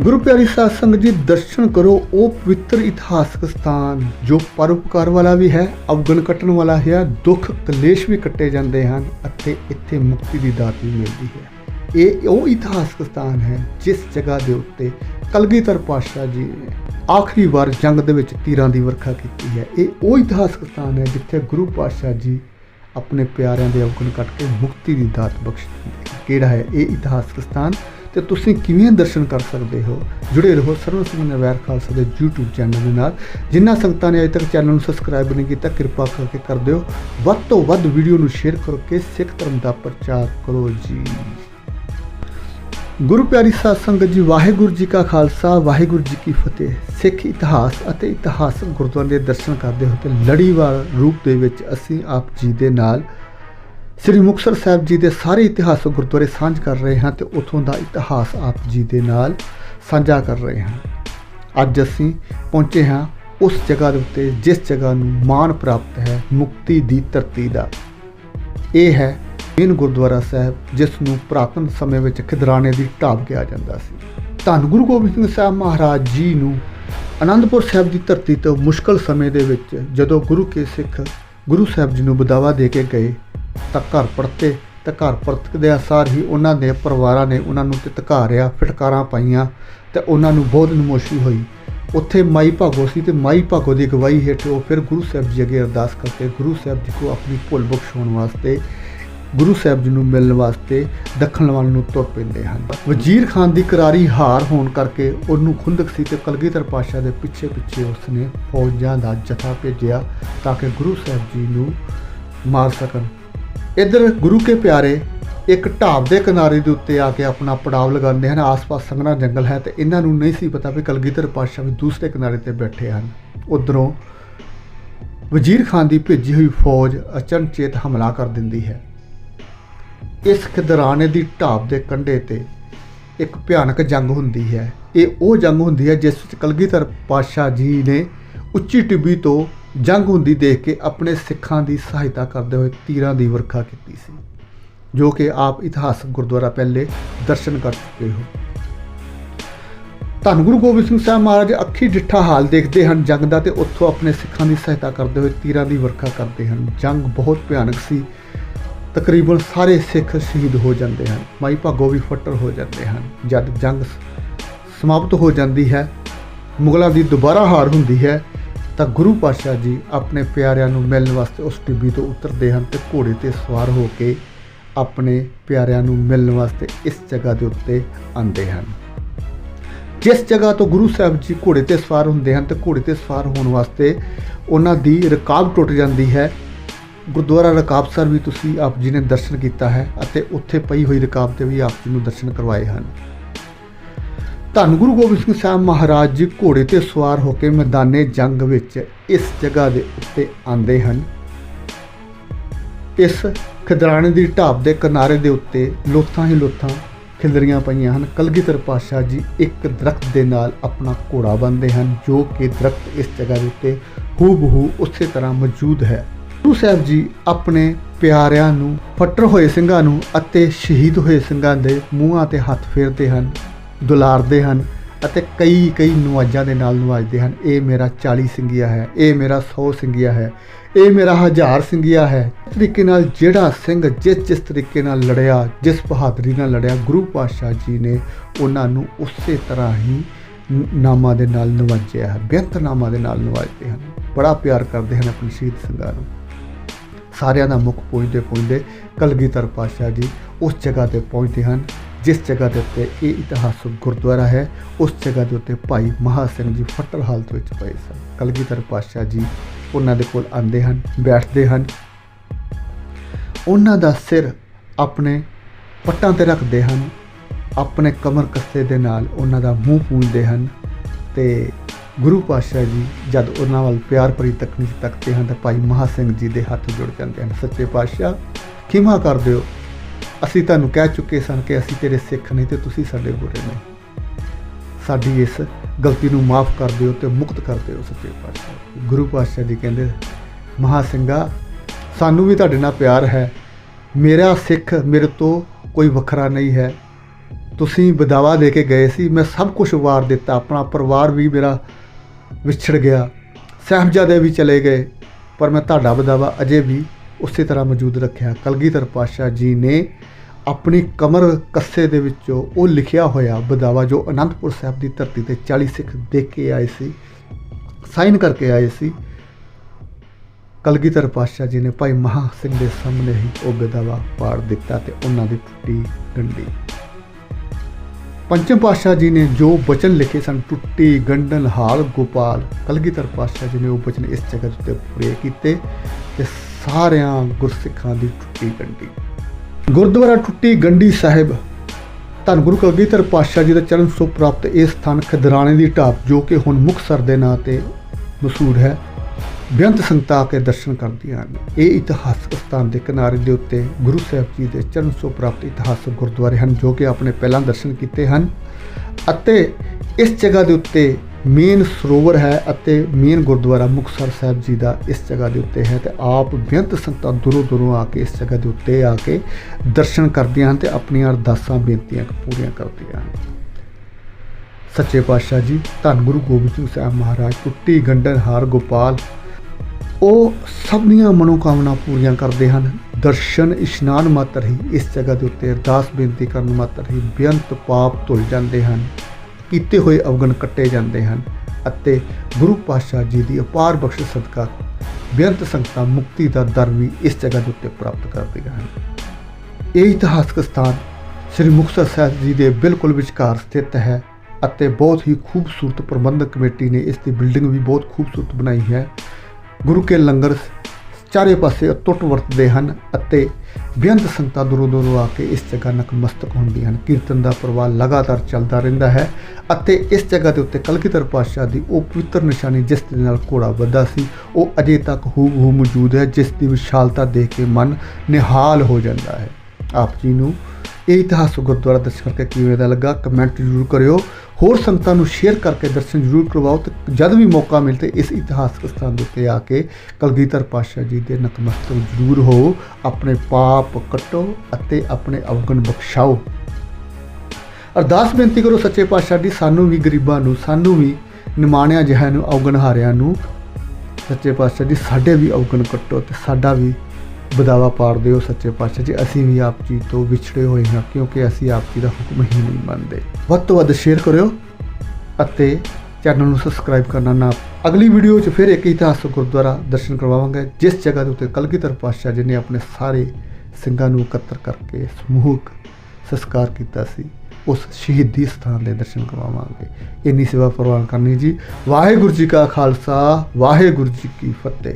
ਗੁਰੂ ਪਿਆਰੀ ਸਾਧ ਸੰਗਤ ਜੀ, ਦਰਸ਼ਨ ਕਰੋ ਉਹ ਪਵਿੱਤਰ ਇਤਿਹਾਸਕ ਸਥਾਨ, ਜੋ ਪਰਉਪਕਾਰ ਵਾਲਾ ਵੀ ਹੈ, ਅਵਗਣ ਕੱਟਣ ਵਾਲਾ ਹੈ, ਦੁੱਖ ਕਲੇਸ਼ ਵੀ ਕੱਟੇ ਜਾਂਦੇ ਹਨ ਅਤੇ ਇੱਥੇ ਮੁਕਤੀ ਦੀ ਦਾਤ ਵੀ ਮਿਲਦੀ ਹੈ। ਇਹ ਉਹ ਇਤਿਹਾਸਕ ਸਥਾਨ ਹੈ, ਜਿਸ ਜਗ੍ਹਾ ਦੇ ਉੱਤੇ ਕਲਗੀਧਰ ਪਾਤਸ਼ਾਹ ਜੀ ਨੇ ਆਖਰੀ ਵਾਰ ਜੰਗ ਦੇ ਵਿੱਚ ਤੀਰਾਂ ਦੀ ਵਰਖਾ ਕੀਤੀ ਹੈ। ਇਹ ਉਹ ਇਤਿਹਾਸਕ ਸਥਾਨ ਹੈ, ਜਿੱਥੇ ਗੁਰੂ ਪਾਤਸ਼ਾਹ ਜੀ ਆਪਣੇ ਪਿਆਰਿਆਂ ਦੇ ਅਵਗਣ ਕੱਟ ਕੇ ਮੁਕਤੀ ਦੀ ਦਾਤ ਬਖਸ਼ ਕਿਹੜਾ ਹੈ ਇਹ ਇਤਿਹਾਸਕ ਸਥਾਨ? ਤੇ ਤੁਸੀਂ ਕਿਵੇਂ ਦਰਸ਼ਨ ਕਰ ਸਕਦੇ ਹੋ? ਜੁੜੇ ਰਹੋ ਸਰਵ ਸਿੰਘ ਨਵੈਰ ਖਾਲਸਾ ਦੇ YouTube ਚੈਨਲ ਦੇ ਨਾਲ। ਜਿਨ੍ਹਾਂ ਸੰਗਤਾਂ ਨੇ ਅਜੇ ਤੱਕ ਚੈਨਲ ਨੂੰ ਸਬਸਕ੍ਰਾਈਬ ਨਹੀਂ ਕੀਤਾ, ਕਿਰਪਾ ਕਰਕੇ ਕਰ ਦਿਓ। ਵੱਧ ਤੋਂ ਵੱਧ ਵੀਡੀਓ ਨੂੰ ਸ਼ੇਅਰ ਕਰਕੇ ਸਿੱਖ ਧਰਮ ਦਾ ਪ੍ਰਚਾਰ ਕਰੋ ਜੀ। ਗੁਰੂ ਪਿਆਰੀ ਸਾਧ ਸੰਗਤ ਜੀ, ਵਾਹਿਗੁਰੂ ਜੀ ਕਾ ਖਾਲਸਾ, ਵਾਹਿਗੁਰੂ ਜੀ ਕੀ ਫਤਿਹ। ਸਿੱਖ ਇਤਿਹਾਸ ਅਤੇ ਇਤਿਹਾਸਕ ਗੁਰਦੁਆਰਿਆਂ ਦੇ ਦਰਸ਼ਨ ਕਰਦੇ ਹੋ ਤੇ ਲੜੀਵਾਰ ਰੂਪ ਦੇ ਵਿੱਚ ਅਸੀਂ ਆਪ ਜੀ ਦੇ ਨਾਲ ਸ੍ਰੀ ਮੁਕਤਸਰ ਸਾਹਿਬ ਜੀ ਦੇ ਸਾਰੇ ਇਤਿਹਾਸਕ ਗੁਰਦੁਆਰੇ ਸਾਂਝ ਕਰ ਰਹੇ ਹਾਂ ਤੇ ਉਥੋਂ ਦਾ ਇਤਿਹਾਸ ਆਪ ਜੀ ਦੇ ਨਾਲ ਸਾਂਝਾ ਕਰ ਰਹੇ ਹਾਂ। ਅੱਜ ਅਸੀਂ ਪਹੁੰਚੇ ਹਾਂ ਉਸ ਜਗ੍ਹਾ ਦੇ ਉੱਤੇ ਜਿਸ ਜਗ੍ਹਾ ਨੂੰ ਮਾਣ ਪ੍ਰਾਪਤ ਹੈ, ਮੁਕਤੀ ਦੀ ਧਰਤੀ ਦਾ। ਇਹ ਹੈ ਮੇਨ ਗੁਰਦੁਆਰਾ ਸਾਹਿਬ, ਜਿਸ ਨੂੰ ਪ੍ਰਾਤਨ ਸਮੇਂ ਵਿੱਚ ਖਿਦਰਾਣੇ ਦੀ ਢਾਬ ਕਿਹਾ ਜਾਂਦਾ ਸੀ। ਧੰਨ ਗੁਰੂ ਗੋਬਿੰਦ ਸਿੰਘ ਸਾਹਿਬ ਮਹਾਰਾਜ ਜੀ ਨੂੰ ਅਨੰਦਪੁਰ ਸਾਹਿਬ ਦੀ ਧਰਤੀ ਤੋਂ ਮੁਸ਼ਕਲ ਸਮੇਂ ਦੇ ਵਿੱਚ ਜਦੋਂ ਗੁਰੂ ਕੇ ਸਿੱਖ ਗੁਰੂ ਸਾਹਿਬ ਜੀ ਨੂੰ ਬਦਾਵਾ ਦੇ ਕੇ ਗਏ ਤਾਂ ਘਰ ਪਰਤੇ ਤਾਂ ਘਰ ਪਰਤਦੇ ਸਾਰ ਹੀ ਉਹਨਾਂ ਦੇ ਪਰਿਵਾਰਾਂ ਨੇ ਉਹਨਾਂ ਨੂੰ ਤਿਤਕਾਰਿਆ, ਫਟਕਾਰਾਂ ਪਾਈਆਂ ਤੇ ਉਹਨਾਂ ਨੂੰ ਬਹੁਤ ਨਮੋਸ਼ੀ ਹੋਈ। ਉੱਥੇ ਮਾਈ ਭਾਗੋ ਸੀ ਤੇ ਮਾਈ ਭਾਗੋ ਦੀ ਅਗਵਾਈ ਹੇਠ ਉਹ ਫਿਰ ਗੁਰੂ ਸਾਹਿਬ ਜੀ ਅੱਗੇ ਅਰਦਾਸ ਕਰਕੇ ਗੁਰੂ ਸਾਹਿਬ ਜੀ ਕੋ ਆਪਣੀ ਭੁੱਲ ਬਖਸ਼ਾਉਣ ਵਾਸਤੇ, ਗੁਰੂ ਸਾਹਿਬ ਜੀ ਨੂੰ ਮਿਲਣ ਵਾਸਤੇ ਦੱਖਣ ਵੱਲ ਨੂੰ ਤੁਰ ਪੈਂਦੇ ਹਨ। ਵਜ਼ੀਰ ਖਾਨ ਦੀ ਕਰਾਰੀ ਹਾਰ ਹੋਣ ਕਰਕੇ ਉਹਨੂੰ ਖੁੰਦਕ ਸੀ ਤੇ ਕਲਗੀਧਰ ਪਾਸ਼ਾ ਦੇ ਪਿੱਛੇ ਪਿੱਛੇ ਉਸਨੇ ਫੌਜਾਂ ਦਾ ਜਥਾ ਭੇਜਿਆ ਤਾਂ ਕਿ ਗੁਰੂ ਸਾਹਿਬ ਜੀ ਨੂੰ ਮਾਰ ਸਕਣ। ਇੱਧਰ ਗੁਰੂ ਕੇ ਪਿਆਰੇ ਇੱਕ ਢਾਬ ਦੇ ਕਿਨਾਰੇ ਦੇ ਉੱਤੇ ਆ ਕੇ ਆਪਣਾ ਪੜਾਵ ਲਗਾਉਂਦੇ ਹਨ, ਆਸ-ਪਾਸ ਸੰਘਣਾ ਜੰਗਲ ਹੈ ਤੇ ਇਹਨਾਂ ਨੂੰ ਨਹੀਂ ਸੀ ਪਤਾ ਵੀ ਕਲਗੀਧਰ ਪਾਤਸ਼ਾਹ ਵੀ ਦੂਸਰੇ ਕਿਨਾਰੇ ਤੇ ਬੈਠੇ ਹਨ। ਉਧਰੋਂ ਵਜ਼ੀਰ ਖਾਨ ਦੀ ਭੇਜੀ ਹੋਈ ਫੌਜ ਅਚਨਚੇਤ ਹਮਲਾ ਕਰ ਦਿੰਦੀ ਹੈ। ਇਸ ਖਿਦਰਾਣੇ ਦੀ ਢਾਬ ਦੇ ਕੰਢੇ ਤੇ ਇੱਕ ਭਿਆਨਕ ਜੰਗ ਹੁੰਦੀ ਹੈ। ਇਹ ਉਹ ਜੰਗ ਹੁੰਦੀ ਹੈ ਜਿਸ ਵਿੱਚ ਕਲਗੀਧਰ ਪਾਤਸ਼ਾਹ ਜੀ ਨੇ ਉੱਚੀ ਟਿੱਬੀ ਤੋਂ ਜੰਗ ਹੁੰਦੀ ਦੇਖ ਕੇ ਆਪਣੇ ਸਿੱਖਾਂ ਦੀ ਸਹਾਇਤਾ ਕਰਦੇ ਹੋਏ ਤੀਰਾਂ ਦੀ ਵਰਖਾ ਕੀਤੀ ਸੀ, ਜੋ ਕਿ ਆਪ ਇਤਿਹਾਸਕ ਗੁਰਦੁਆਰਾ ਪਹਿਲੇ ਦਰਸ਼ਨ ਕਰ ਚੁੱਕੇ ਹੋ। ਧੰਨ ਗੁਰੂ ਗੋਬਿੰਦ ਸਿੰਘ ਸਾਹਿਬ ਮਹਾਰਾਜ, ਅੱਖੀ ਡਿੱਠਾ ਹਾਲ ਦੇਖਦੇ ਹਨ ਜੰਗ ਦਾ ਤੇ ਉੱਥੋਂ ਆਪਣੇ ਸਿੱਖਾਂ ਦੀ ਸਹਾਇਤਾ ਕਰਦੇ ਹੋਏ ਤੀਰਾਂ ਦੀ ਵਰਖਾ ਕਰਦੇ ਹਨ। ਜੰਗ ਬਹੁਤ ਭਿਆਨਕ ਸੀ, ਤਕਰੀਬਨ ਸਾਰੇ ਸਿੱਖ ਸ਼ਹੀਦ ਹੋ ਜਾਂਦੇ ਹਨ, ਮਾਈ ਭਾਗੋ ਵੀ ਫੱਟਰ ਹੋ ਜਾਂਦੇ ਹਨ। ਜਦ ਜੰਗ ਸਮਾਪਤ ਹੋ ਜਾਂਦੀ ਹੈ, ਮੁਗਲਾਂ ਦੀ ਦੁਬਾਰਾ ਹਾਰ ਹੁੰਦੀ ਹੈ ਤਾਂ ਗੁਰੂ ਪਾਤਸ਼ਾਹ ਜੀ ਆਪਣੇ ਪਿਆਰਿਆਂ ਨੂੰ ਮਿਲਣ ਵਾਸਤੇ ਉਸ ਟਿੱਬੀ ਤੋਂ ਉਤਰਦੇ ਹਨ ਤੇ ਘੋੜੇ ਤੇ ਸਵਾਰ ਹੋ ਕੇ ਆਪਣੇ ਪਿਆਰਿਆਂ ਨੂੰ ਮਿਲਣ ਵਾਸਤੇ ਇਸ ਜਗ੍ਹਾ ਦੇ ਉੱਤੇ ਆਉਂਦੇ ਹਨ। ਜਿਸ ਜਗ੍ਹਾ ਤੋਂ ਗੁਰੂ ਸਾਹਿਬ ਜੀ ਘੋੜੇ ਤੇ ਸਵਾਰ ਹੁੰਦੇ ਹਨ ਤੇ ਘੋੜੇ ਤੇ ਸਵਾਰ ਹੋਣ ਵਾਸਤੇ ਉਹਨਾਂ ਦੀ ਰਕਾਬ ਟੁੱਟ ਜਾਂਦੀ ਹੈ। ਗੁਰਦੁਆਰਾ ਰਕਾਬਸਰ ਵੀ ਤੁਸੀਂ ਆਪ ਜੀ ਨੇ ਦਰਸ਼ਨ ਕੀਤਾ ਹੈ ਅਤੇ ਉੱਥੇ ਪਈ ਹੋਈ ਰਕਾਬ ਤੇ ਵੀ ਆਪ ਜੀ ਨੂੰ ਦਰਸ਼ਨ ਕਰਵਾਏ ਹਨ। ਧੰਨ ਗੁਰੂ ਗੋਬਿੰਦ ਸਿੰਘ ਸਾਹਿਬ ਮਹਾਰਾਜ ਜੀ ਘੋੜੇ ਤੇ ਸਵਾਰ ਹੋ ਕੇ ਮੈਦਾਨੇ ਜੰਗ ਵਿੱਚ ਇਸ ਜਗ੍ਹਾ ਦੇ ਉੱਤੇ ਆਉਂਦੇ ਹਨ। ਇਸ ਖਿਦਰਾਣੇ ਦੀ ਢਾਬ ਦੇ ਕਿਨਾਰੇ ਦੇ ਉੱਤੇ ਲੋਥਾਂ ਹੀ ਲੋਥਾਂ ਖਿਲਰੀਆਂ ਪਈਆਂ ਹਨ। ਕਲਗੀਧਰ ਪਾਤਸ਼ਾਹ ਜੀ ਇੱਕ ਦਰਖਤ ਦੇ ਨਾਲ ਆਪਣਾ ਘੋੜਾ ਬੰਨਦੇ ਹਨ, ਜੋ ਕਿ ਦਰਖਤ ਇਸ ਜਗ੍ਹਾ ਦੇ ਉੱਤੇ ਹੂਬਹੂ ਉਸੇ ਤਰ੍ਹਾਂ ਮੌਜੂਦ ਹੈ। ਗੁਰੂ ਸਾਹਿਬ ਜੀ ਆਪਣੇ ਪਿਆਰਿਆਂ ਨੂੰ ਫੱਟਰ ਹੋਏ ਸਿੰਘਾਂ ਨੂੰ ਅਤੇ ਸ਼ਹੀਦ ਹੋਏ ਸਿੰਘਾਂ ਦੇ ਮੂੰਹਾਂ ਤੇ ਹੱਥ ਫੇਰਦੇ ਹਨ। ਦੁਲਾਰਦੇ ਹਨ ਅਤੇ ਕਈ ਕਈ ਨਵਾਜ਼ਾਂ ਦੇ ਨਾਲ ਨਵਾਜਦੇ ਹਨ। ਇਹ ਮੇਰਾ 40 ਸਿੰਘੀਆ ਹੈ, ਇਹ ਮੇਰਾ 100 ਸਿੰਗਿਆ ਹੈ, ਇਹ ਮੇਰਾ ਹਜ਼ਾਰ ਸਿੰਗਿਆ ਹੈ। ਇਸ ਤਰੀਕੇ ਨਾਲ ਜਿਹੜਾ ਸਿੰਘ ਜਿਸ ਜਿਸ ਤਰੀਕੇ ਨਾਲ ਲੜਿਆ, ਜਿਸ ਬਹਾਦਰੀ ਨਾਲ ਲੜਿਆ, ਗੁਰੂ ਪਾਤਸ਼ਾਹ ਜੀ ਨੇ ਉਹਨਾਂ ਨੂੰ ਉਸੇ ਤਰ੍ਹਾਂ ਹੀ ਨ- ਨਾਮਾਂ ਦੇ ਨਾਲ ਨਵਾਜਿਆ ਹੈ ਬੇਅੰਤ ਨਾਮਾਂ ਦੇ ਨਾਲ ਨਵਾਜਦੇ ਹਨ। ਬੜਾ ਪਿਆਰ ਕਰਦੇ ਹਨ ਆਪਣੇ ਸ਼ਹੀਦ ਸਿੰਘਾਂ ਨੂੰ। ਸਾਰਿਆਂ ਦਾ ਮੁੱਖ ਪਹੁੰਚਦੇ ਪਹੁੰਚਦੇ ਕਲਗੀਧਰ ਪਾਤਸ਼ਾਹ ਜੀ ਉਸ ਜਗ੍ਹਾ ਤੇ ਪਹੁੰਚਦੇ ਹਨ। ਜਿਸ ਜਗ੍ਹਾ ਦੇ ਉੱਤੇ ਇਹ ਇਤਿਹਾਸਕ ਗੁਰਦੁਆਰਾ ਹੈ, ਉਸ ਜਗ੍ਹਾ ਦੇ ਉੱਤੇ ਭਾਈ ਮਹਾ ਸਿੰਘ ਜੀ ਫੱਟਰ ਹਾਲਤ ਵਿੱਚ ਪਏ ਸਨ। ਕਲਗੀਧਰ ਪਾਤਸ਼ਾਹ ਜੀ ਉਹਨਾਂ ਦੇ ਕੋਲ ਆਉਂਦੇ ਹਨ, ਬੈਠਦੇ ਹਨ। ਉਹਨਾਂ ਦਾ ਸਿਰ ਆਪਣੇ ਪੱਟਾਂ ਤੇ ਰੱਖਦੇ ਹਨ, ਆਪਣੇ ਕਮਰ ਕੱਸੇ ਦੇ ਨਾਲ ਉਹਨਾਂ ਦਾ ਮੂੰਹ ਪੂੰਝਦੇ ਹਨ ਤੇ ਗੁਰੂ ਪਾਤਸ਼ਾਹ ਜੀ ਜਦ ਉਹਨਾਂ ਵੱਲ ਪਿਆਰ ਭਰੀ ਤੱਕਣੀ ਤੱਕਦੇ ਹਨ ਤਾਂ ਭਾਈ ਮਹਾ ਸਿੰਘ ਜੀ ਦੇ ਹੱਥ ਜੁੜ ਜਾਂਦੇ ਹਨ। ਸੱਚੇ ਪਾਤਸ਼ਾਹ, ਖਿਮਾ ਕਰ ਦਿਓ। ਅਸੀਂ ਤੁਹਾਨੂੰ ਕਹਿ ਚੁੱਕੇ ਸਨ ਕਿ ਅਸੀਂ ਤੇਰੇ ਸਿੱਖ ਨਹੀਂ ਤੇ ਤੁਸੀਂ ਸਾਡੇ ਗੁਰੇ ਨੇ ਸਾਡੀ ਇਸ ਗਲਤੀ ਨੂੰ ਮਾਫ ਕਰ ਦਿਓ ਤੇ ਮੁਕਤ ਕਰ ਦਿਓ ਸੱਚੇ ਪਾਤਸ਼ਾਹ। ਗੁਰੂ ਪਾਤਸ਼ਾਹ ਜੀ ਕਹਿੰਦੇ, ਮਹਾ ਸਿੰਘਾ, ਸਾਨੂੰ ਵੀ ਤੁਹਾਡੇ ਨਾਲ ਪਿਆਰ ਹੈ। ਮੇਰਾ ਸਿੱਖ ਮੇਰੇ ਤੋਂ ਕੋਈ ਵੱਖਰਾ ਨਹੀਂ ਹੈ। ਤੁਸੀਂ ਬਦਾਵਾ ਦੇ ਕੇ ਗਏ ਸੀ, ਮੈਂ ਸਭ ਕੁਝ ਵਾਰ ਦਿੱਤਾ, ਆਪਣਾ ਪਰਿਵਾਰ ਵੀ ਮੇਰਾ ਵਿਛੜ ਗਿਆ, ਸਾਹਿਬਜ਼ਾਦੇ ਵੀ ਚਲੇ ਗਏ, ਪਰ ਮੈਂ ਤੁਹਾਡਾ ਬਦਾਵਾ ਅਜੇ ਵੀ ਉਸੇ ਤਰ੍ਹਾਂ ਮੌਜੂਦ ਰੱਖਿਆ। ਕਲਗੀਧਰ ਪਾਤਸ਼ਾਹ ਜੀ ਨੇ ਆਪਣੀ ਕਮਰ ਕੱਸੇ ਦੇ ਵਿੱਚੋਂ ਉਹ ਲਿਖਿਆ ਹੋਇਆ ਬਦਾਵਾ ਜੋ ਅਨੰਦਪੁਰ ਸਾਹਿਬ ਦੀ ਧਰਤੀ ਤੇ 40 ਸਿੱਖ ਦੇ ਕੇ ਆਏ ਸੀ, ਸਾਈਨ ਕਰਕੇ ਆਏ ਸੀ। ਕਲਗੀਧਰ ਪਾਤਸ਼ਾਹ ਜੀ ਨੇ ਭਾਈ ਮਹਾ ਸਿੰਘ ਦੇ ਸਾਹਮਣੇ ਹੀ ਉਹ ਬਦਾਵਾ ਪਾੜ ਦਿੱਤਾ ਤੇ ਉਹਨਾਂ ਦੀ ਟੁੱਟੀ ਗੰਢੀ। ਪੰਚਮ ਪਾਤਸ਼ਾਹ ਜੀ ਨੇ ਜੋ ਬਚਨ ਲਿਖੇ ਸਨ, ਟੁੱਟੀ ਗੰਢਨ ਹਾਲ ਗੋਪਾਲ, ਕਲਗੀਧਰ ਪਾਤਸ਼ਾਹ ਜੀ ਨੇ ਉਹ ਬਚਨ ਇਸ ਜਗ੍ਹਾ ਦੇ ਉੱਤੇ ਪੂਰੇ ਕੀਤੇ ਤੇ ਸਾਰਿਆਂ ਗੁਰਸਿੱਖਾਂ ਦੀ ਟੁੱਟੀ ਗੰਢੀ। ਗੁਰਦੁਆਰਾ ਟੁੱਟੀ ਗੰਢੀ ਸਾਹਿਬ, ਧੰਨ ਗੁਰੂ ਕਲਗੀਧਰ ਪਾਤਸ਼ਾਹ ਜੀ ਦਾ ਚਰਨ ਸੋ ਪ੍ਰਾਪਤ ਇਹ ਸਥਾਨ ਖਿਦਰਾਣੇ ਦੀ ਢਾਬ ਜੋ ਕਿ ਹੁਣ ਮੁਕਤਸਰ ਦੇ ਨਾਂ ਤੇ ਮਸ਼ਹੂਰ ਹੈ, ਬੇਅੰਤ ਸੰਗਤਾਂ ਕੇ ਦਰਸ਼ਨ ਕਰਦੀਆਂ ਹਨ। ਇਹ ਇਤਿਹਾਸਕ ਸਥਾਨ ਦੇ ਕਿਨਾਰੇ ਦੇ ਉੱਤੇ ਗੁਰੂ ਸਾਹਿਬ ਜੀ ਦੇ ਚਰਨ ਸੋ ਪ੍ਰਾਪਤ ਇਤਿਹਾਸਕ ਗੁਰਦੁਆਰੇ ਹਨ, ਜੋ ਕਿ ਆਪਣੇ ਪਹਿਲਾਂ ਦਰਸ਼ਨ ਕੀਤੇ ਹਨ ਅਤੇ ਇਸ ਜਗ੍ਹਾ ਦੇ ਉੱਤੇ ਮੇਨ ਸਰੋਵਰ ਹੈ ਅਤੇ ਮੇਨ ਗੁਰਦੁਆਰਾ ਮੁਕਤਸਰ ਸਾਹਿਬ ਜੀ ਦਾ ਇਸ ਜਗ੍ਹਾ ਦੇ ਉੱਤੇ ਹੈ ਤੇ ਆਪ ਬੇਅੰਤ ਸੰਗਤਾਂ ਦੂਰੋਂ ਦੂਰੋਂ ਆ ਕੇ ਇਸ ਜਗ੍ਹਾ ਦੇ ਉੱਤੇ ਆ ਕੇ ਦਰਸ਼ਨ ਕਰਦੀਆਂ ਹਨ ਤੇ ਆਪਣੀਆਂ ਅਰਦਾਸਾਂ, ਬੇਨਤੀਆਂ ਪੂਰੀਆਂ ਕਰਦੀਆਂ ਹਨ। ਸੱਚੇ ਪਾਤਸ਼ਾਹ ਜੀ, ਧੰਨ ਗੁਰੂ ਗੋਬਿੰਦ ਸਿੰਘ ਸਾਹਿਬ ਮਹਾਰਾਜ ਟੁੱਟੀ ਗੰਡਨ ਹਾਰ ਗੋਪਾਲ, ਉਹ ਸਭ ਦੀਆਂ ਮਨੋਕਾਮਨਾ ਪੂਰੀਆਂ ਕਰਦੇ ਹਨ। ਦਰਸ਼ਨ, ਇਸ਼ਨਾਨ ਮਾਤਰ ਹੀ ਇਸ ਜਗ੍ਹਾ ਦੇ ਉੱਤੇ ਅਰਦਾਸ, ਬੇਨਤੀ ਕਰਨ ਮਾਤਰ ਹੀ ਬੇਅੰਤ ਪਾਪ ਧੁੱਲ ਜਾਂਦੇ ਹਨ। ਕੀਤੇ ਹੋਏ ਅਵਗਣ ਕੱਟੇ ਜਾਂਦੇ ਹਨ ਅਤੇ ਗੁਰੂ ਪਾਤਸ਼ਾਹ ਜੀ ਦੀ ਅਪਾਰ ਬਖਸ਼ਿਸ਼ ਸਦਕਾ ਬੇਅੰਤ ਸੰਗਤਾਂ ਮੁਕਤੀ ਦਾ ਦਰ ਵੀ ਇਸ ਜਗ੍ਹਾ ਦੇ ਉੱਤੇ ਪ੍ਰਾਪਤ ਕਰਦੀਆਂ ਹਨ। ਇਹ ਇਤਿਹਾਸਕ ਸਥਾਨ ਸ੍ਰੀ ਮੁਕਤਸਰ ਸਾਹਿਬ ਜੀ ਦੇ ਬਿਲਕੁਲ ਵਿਚਕਾਰ ਸਥਿਤ ਹੈ ਅਤੇ ਬਹੁਤ ਹੀ ਖੂਬਸੂਰਤ ਪ੍ਰਬੰਧਕ ਕਮੇਟੀ ਨੇ ਇਸ ਦੀ ਬਿਲਡਿੰਗ ਵੀ ਬਹੁਤ ਖੂਬਸੂਰਤ ਬਣਾਈ ਹੈ। ਗੁਰੂ ਕੇ ਲੰਗਰ ਚਾਰੇ ਪਾਸੇ ਅਟੁੱਟ ਵਰਤਦੇ ਹਨ ਅਤੇ ਬੇਅੰਤ ਸੰਗਤਾਂ ਦੂਰੋਂ ਦੂਰੋਂ ਆ ਕੇ ਇਸ ਜਗ੍ਹਾ ਨਕਮਸਤਕ ਹੁੰਦੀਆਂ ਹਨ। ਕੀਰਤਨ ਦਾ ਪ੍ਰਵਾਹ ਲਗਾਤਾਰ ਚੱਲਦਾ ਰਹਿੰਦਾ ਹੈ ਅਤੇ ਇਸ ਜਗ੍ਹਾ ਦੇ ਉੱਤੇ ਕਲਗੀਧਰ ਪਾਤਸ਼ਾਹ ਦੀ ਉਹ ਪਵਿੱਤਰ ਨਿਸ਼ਾਨੀ ਜਿਸ ਦੇ ਨਾਲ ਘੋੜਾ ਵੱਧਾ ਸੀ, ਉਹ ਅਜੇ ਤੱਕ ਹੂਬਹੂ ਮੌਜੂਦ ਹੈ, ਜਿਸ ਦੀ ਵਿਸ਼ਾਲਤਾ ਦੇਖ ਕੇ ਮਨ ਨਿਹਾਲ ਹੋ ਜਾਂਦਾ ਹੈ। ਆਪ ਜੀ ਨੂੰ ਇਹ ਇਤਿਹਾਸਕ ਗੁਰਦੁਆਰਾ ਦਰਸ਼ਨ ਕਰਕੇ ਕਿਵੇਂ ਦਾ ਲੱਗਾ। ਕਮੈਂਟ ਜ਼ਰੂਰ ਕਰਿਓ। ਹੋਰ ਸੰਗਤਾਂ ਨੂੰ ਸ਼ੇਅਰ ਕਰਕੇ ਦਰਸ਼ਨ ਜ਼ਰੂਰ ਕਰਵਾਓ ਤੇ ਜਦ ਵੀ ਮੌਕਾ ਮਿਲੇ ਤੇ ਇਸ ਇਤਿਹਾਸਕ ਸਥਾਨ ਦੇ ਉੱਤੇ ਆ ਕੇ ਕਲਗੀਧਰ ਪਾਤਸ਼ਾਹ ਜੀ ਦੇ ਨਤਮਸਤਕ ਜ਼ਰੂਰ ਹੋ। ਆਪਣੇ ਪਾਪ ਕੱਟੋ ਅਤੇ ਆਪਣੇ ਅਵਗਣ ਬਖਸ਼ਾਓ। ਅਰਦਾਸ ਬੇਨਤੀ ਕਰੋ ਸੱਚੇ ਪਾਤਸ਼ਾਹ ਦੀ, ਸਾਨੂੰ ਵੀ ਗਰੀਬਾਂ ਨੂੰ, ਸਾਨੂੰ ਵੀ ਨਿਮਾਣਿਆ ਜਿਹਾ ਨੂੰ ਅਵਗਣਹਾਰਿਆਂ ਨੂੰ ਸੱਚੇ ਪਾਤਸ਼ਾਹ ਜੀ, ਸਾਡੇ ਵੀ ਅਵਗਣ ਕੱਟੋ ਤੇ ਸਾਡਾ ਵੀ ਬਦਾਵਾ ਪਾੜ ਦਿਓ ਸੱਚੇ ਪਾਤਸ਼ਾਹ ਜੀ, ਅਸੀਂ ਵੀ ਆਪ ਜੀ ਤੋਂ ਵਿਛੜੇ ਹੋਏ ਹਾਂ, ਕਿਉਂਕਿ ਅਸੀਂ ਆਪ ਜੀ ਦਾ ਹੁਕਮ ਹੀ ਨਹੀਂ ਮੰਨਦੇ। ਵੱਧ ਤੋਂ ਵੱਧ ਸ਼ੇਅਰ ਕਰਿਓ ਅਤੇ ਚੈਨਲ ਨੂੰ ਸਬਸਕ੍ਰਾਈਬ ਕਰਨਾ ਨਾ ਅਗਲੀ ਵੀਡੀਓ 'ਚ ਫਿਰ ਇੱਕ ਇਤਿਹਾਸਕ ਗੁਰਦੁਆਰਾ ਦਰਸ਼ਨ ਕਰਵਾਵਾਂਗੇ, ਜਿਸ ਜਗ੍ਹਾ ਦੇ ਉੱਤੇ ਕਲਗੀਧਰ ਪਾਤਸ਼ਾਹ ਜੀ ਨੇ ਆਪਣੇ ਸਾਰੇ ਸਿੰਘਾਂ ਨੂੰ ਇਕੱਤਰ ਕਰਕੇ ਸਮੂਹਕ ਸੰਸਕਾਰ ਕੀਤਾ ਸੀ, ਉਸ ਸ਼ਹੀਦੀ ਸਥਾਨ ਦੇ ਦਰਸ਼ਨ ਕਰਵਾਵਾਂਗੇ। ਇੰਨੀ ਸੇਵਾ ਪ੍ਰਵਾਨ ਕਰਨੀ ਜੀ। ਵਾਹਿਗੁਰੂ ਜੀ ਕਾ ਖਾਲਸਾ, ਵਾਹਿਗੁਰੂ ਜੀ ਕੀ ਫਤਿਹ।